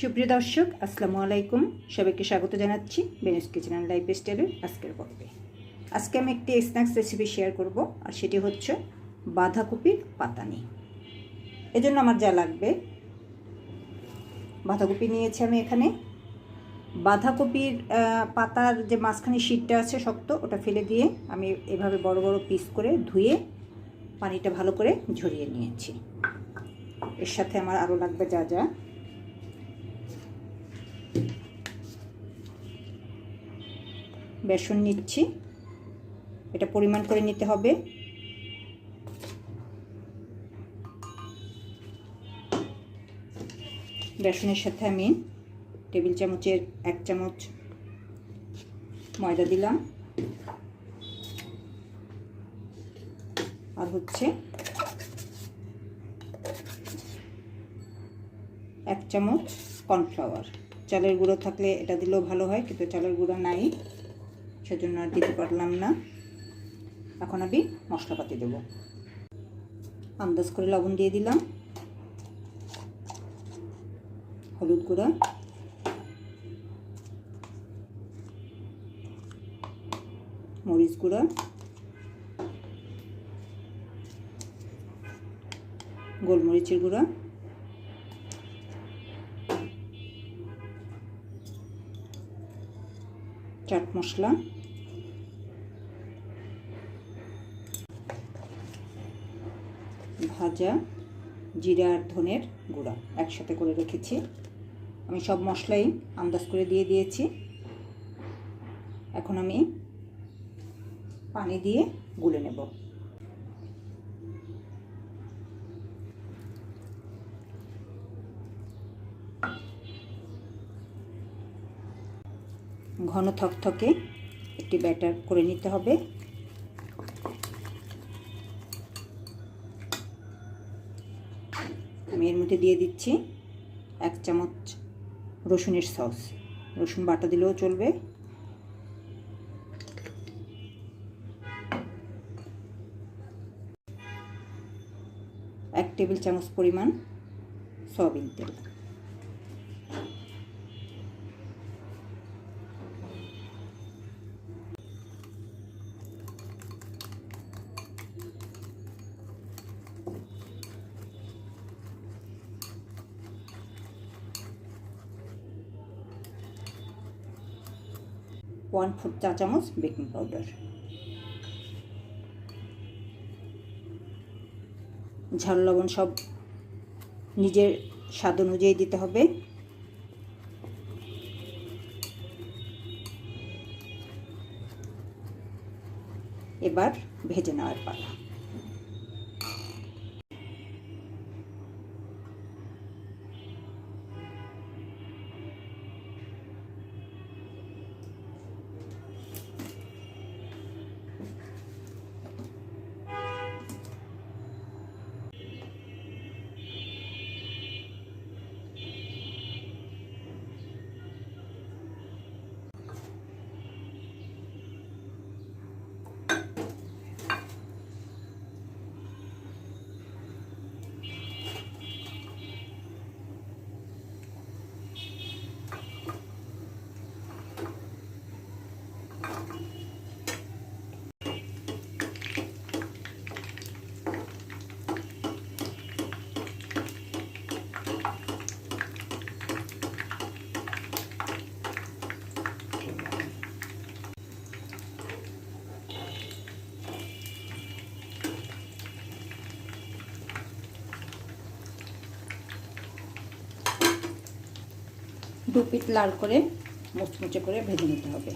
সুপ্রিয় দর্শক, আসসালামু আলাইকুম। সবাইকে স্বাগত জানাচ্ছি বেনুস কিচেন অ্যান্ড লাইফ স্টাইলের আজকের পর্বে। আজকে আমি একটি স্ন্যাক্স রেসিপি শেয়ার করব, আর সেটি হচ্ছে বাঁধাকপির পাতানি এজন্য আমার যা লাগবে, বাঁধাকপি নিয়েছি আমি এখানে। বাঁধাকপির পাতার যে মাঝখানে শীতটা আছে শক্ত, ওটা ফেলে দিয়ে আমি এভাবে বড় বড় পিস করে ধুয়ে পানিটা ভালো করে ঝরিয়ে নিয়েছি। এর সাথে আমার আরও লাগবে যা যা। বেসন নিচ্ছি। এটা পরিমাণ করে নিতে হবে। বেসনের সাথে আমি টেবিল চামচের এক চামচ ময়দা দিলাম। আর হচ্ছে এক চামচ কর্নফ্লাওয়ার। চালের গুঁড়ো থাকলে এটা দিলেও ভালো হয়, কিন্তু চালের গুঁড়ো নাই। সেজন্য আর দিতে পারলাম না। এখন আমি মশলাপাতি দেবো। আন্দাজ করে লবণ দিয়ে দিলাম। হলুদ গুঁড়া। মরিচ গুঁড়া। গোলমরিচের গুঁড়া। চাট মশলা। ভাজা, জিরা আর ধনের গুঁড়া একসাথে করে রেখেছি। আমি সব মশলাই আন্দাজ করে দিয়ে দিয়েছি। এখন আমি পানি দিয়ে গুলে নেব। ঘন থকথকে একটি ব্যাটার করে নিতে হবে। আমি এর মধ্যে দিয়ে দিচ্ছি এক চামচ রসুনের সস। রসুন বাটা দিলেও চলবে। এক টেবিল চামচ পরিমাণ সয়াবিন তেল। ওয়ান ফোর চা চামচ বেকিং পাউডার। ঝাল, লবণ সব নিজের স্বাদ অনুযায়ী দিতে হবে। এবার ভেজে নেওয়ার পালা। দু পিট লাল করে মুচমুচে করে ভেজে নিতে হবে।